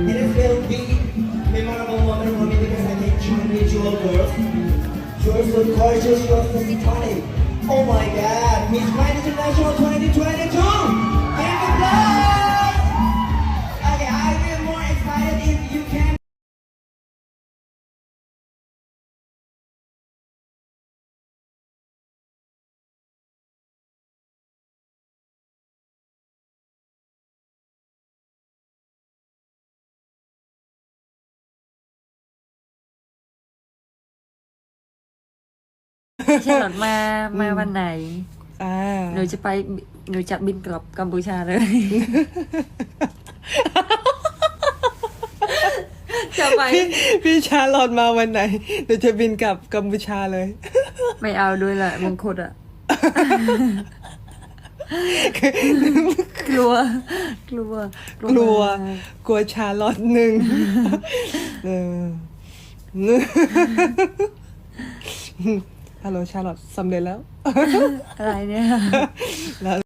And it will be memorable moment for me because I think Chinese jewel oh girls. You're so gorgeous, you're so stunning. Oh my god, Miss Grand International 2022! ฉลอดมามาวันไหนอ่าหนูจะไปหนูจะบินกลับกัมพูชาเลยจะไปพี่พี่ชาลอดมาวันไหนเดี๋ยวจะบินกลับกัมพูชาเลย ไม่เอาด้วยแหละมงคุดอะกลัว กลัว กลัวมากกลัวชาลอดหนึ่งเออ ฮัลโหลชาลอตสำเร็จแล้ว อะไรเนี่ย แล้ว